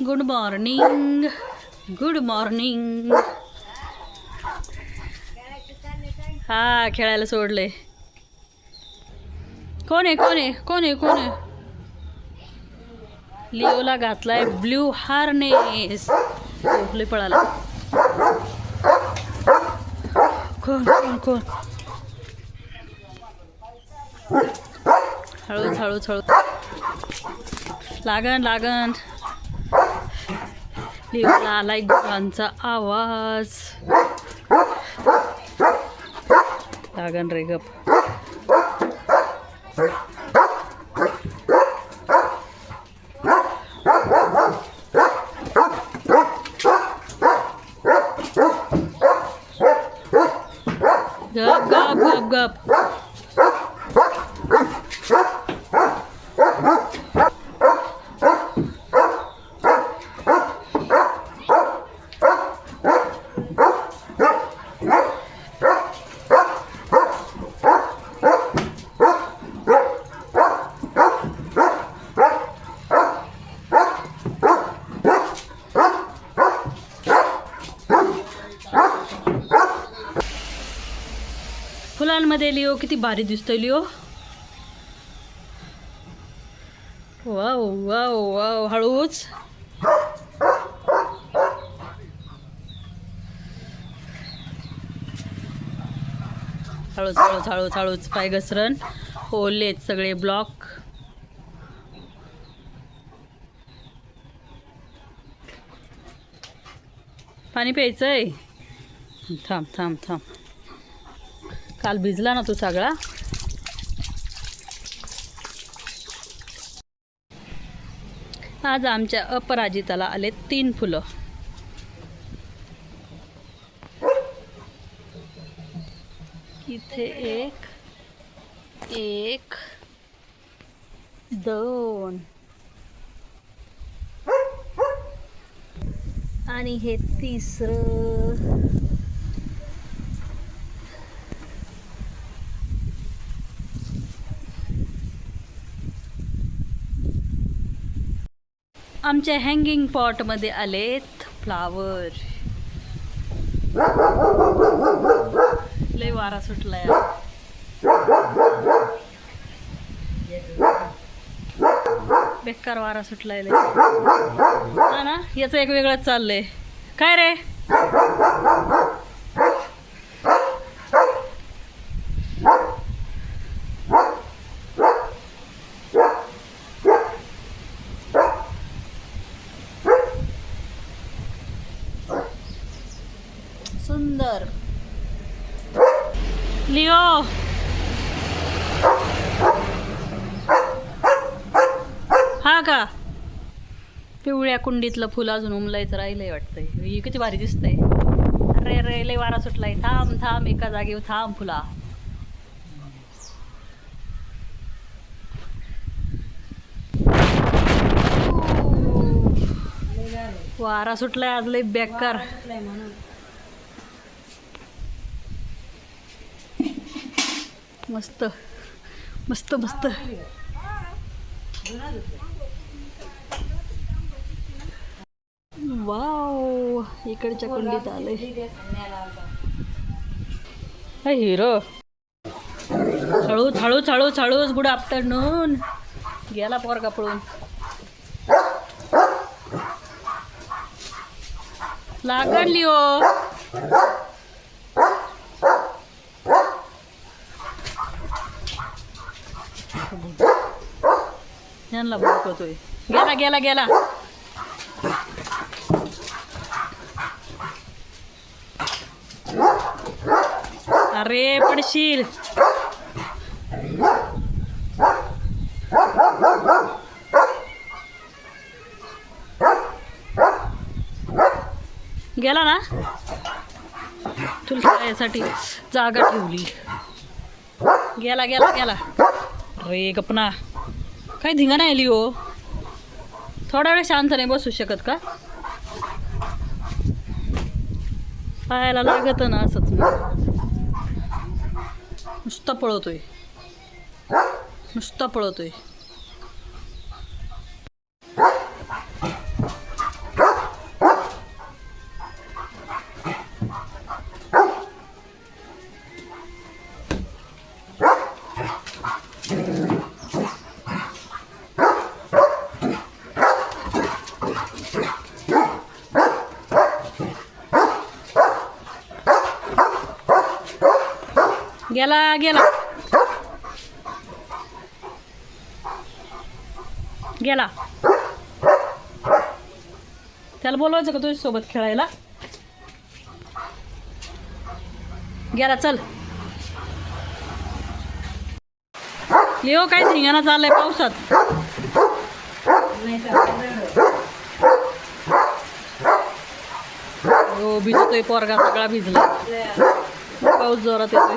Good morning good morning हा खेळायला सोडले. कोण आहे कोण आहे कोण आहे कोण आहे? लिओला घातलाय ब्ल्यू हार्नेस. झोपले पळाला. कोण कोण कोण? हळूच हळूच हळू लागन लागन लिओला आलाय गुरांचा आवाज लागन रे गप गप गप गप गप फुलांमध्ये लिओ किती भारी दिसतोय लिओ. वाव वाव वाव हळूच. हळूच हळूच हळूच हळूच पाय घसरण. हो, ओलेत सगळे ब्लॉक. पाणी प्यायचंय? थांब थांब थांब. काल भिजला ना तो सगळा. आज आमच्या अपराजिताला आले तीन फुलं. इथे एक एक दोन. आणि हे तिसरं. आमच्या हँगिंग पॉटमध्ये आलेत फ्लावर लय वारा सुटलाय. बेकार वारा सुटलाय लय. ना? याचं एक वेगळंच चाललंय. काय रे? सुंदर. लिओ. हा का? पिवळ्या कुंडीतलं फुल अजून उमलायचं राहिलंय वाटतंय. ही किती भारी दिसतंय. अरे अरे लय वारा सुटलाय. थांब थांब एका जागेवर थांब फुला. वारा सुटलाय आज लय बेकार. मस्त. मस्त मस्त. वाव इकडच्या कुंडीत आले हिरो. हळूच हळूच हळूच हळूच गुड आफ्टरनून. गेला पोर कापळून लागली हो यांना भडकवतोय गेला गेला गेला. अरे पडशील. गेला ना? तुला यासाठी जागा ठेवली. गेला गेला गेला. अरे गपना काय धिंगा नाही हो. थोडा वेळ शांत नाही बसू शकत का? पायाला लागत ना असंच नुसता पळवतोय नुसता पळवतोय गेला गेला. गेला. त्याला बोलवायचं का तुझ्यासोबत खेळायला? गेला चल. लिओ काय धिंगाणा चाललाय पावसात. हो भिजतोय पोरगा सगळा भिजला. पाऊस जोरात येतोय.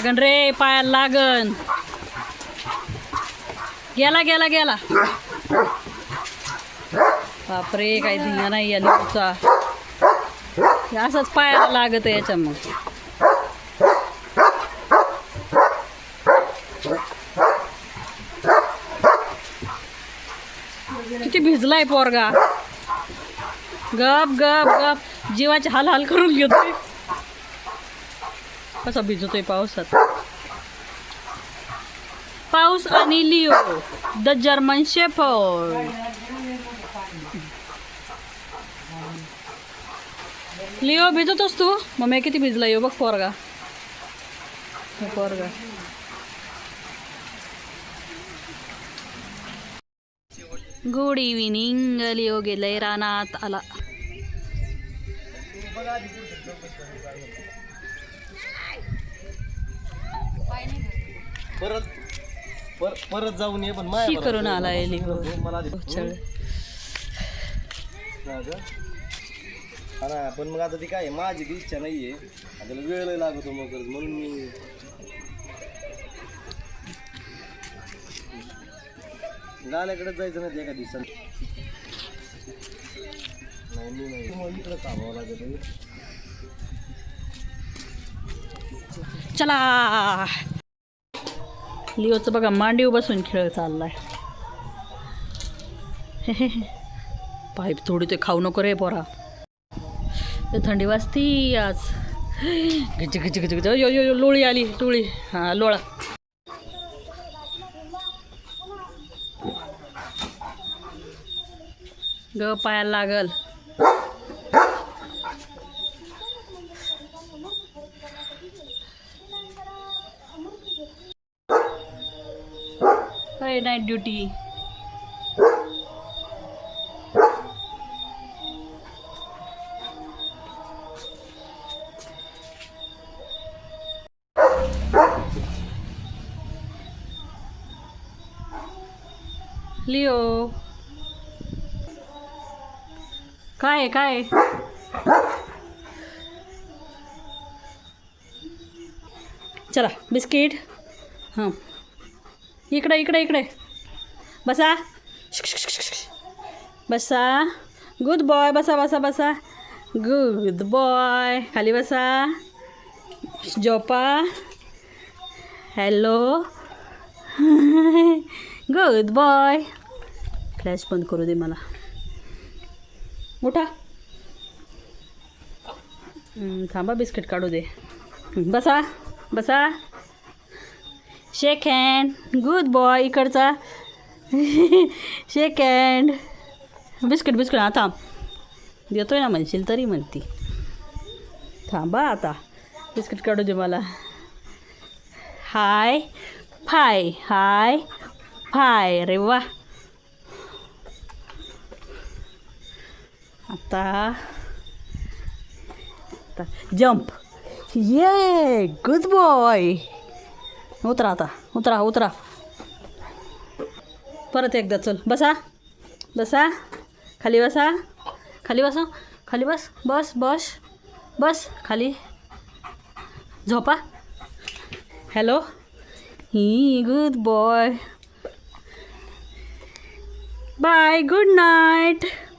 लागन रे पायाला लागन. गेला गेला गेला. बापरे काही धिंगा नाही या लिओचा असंच पायाला लागत याच्या मग किती भिजलाय पोरगा. गप गप गप. जीवाचे हाल हाल करून घेतोय. कसा भिजतोय पावसात पाऊस आणि Leo the German shepherd Leo भिजतोस तू मम्मी किती भिजला येऊ बघ पोरगा पोरगा गुड इव्हिनिंग लिओ गेलय रानात आला परत पर, परत जाऊन ये पण शी बरोबर करून. आलाय लिओ मला आधी- चल हा का? हा ना पण मग आता ती काय आहे, माझी ती इच्छा नाहीये त्याला वेळ लागतो मग परत, म्हणून मी गाण्याकडे जायचं नाही एका दिवसात नाही मी नाही मग इकडे थांबावं लागत आहे. चला लिओचं बघा मांडीव बसून खेळ चाललाय. पाईप थोडी ते खाऊ नको रे पोरा. ते थंडी वाजती आज. गिच गिच गिच गिच यो यो लोळी आली टोळी हां लोळा. ग पायाला लागल. Hey, night duty Leo. काय काय? आहे? चला बिस्किट. हां. इकडे इकडे इकडे. बसा. बसा. गुड बॉय बसा बसा बसा. गुड बॉय खाली बसा. झोपा हॅलो गुड बॉय फ्लॅश बंद करू दे मला. मोठा थांबा बिस्किट काढू दे. बसा बसा. शेक हँड गुड बॉय इकडचा. शेक हँड बिस्किट बिस्किट हा थांब देतोय ना म्हणशील तरी म्हणती. थांबा आता. बिस्किट काढू दे मला. हाय. फाय. हाय. फाय. रे वा. आता. आता. जंप ये गुड बॉय उतरा आता. उतरा उतरा. परत एकदा चल. बसा. बसा. खाली बसा. खाली बसा. खाली बस. बस बस. बस. खाली. झोपा. Hello hi good boy. Bye. Good night.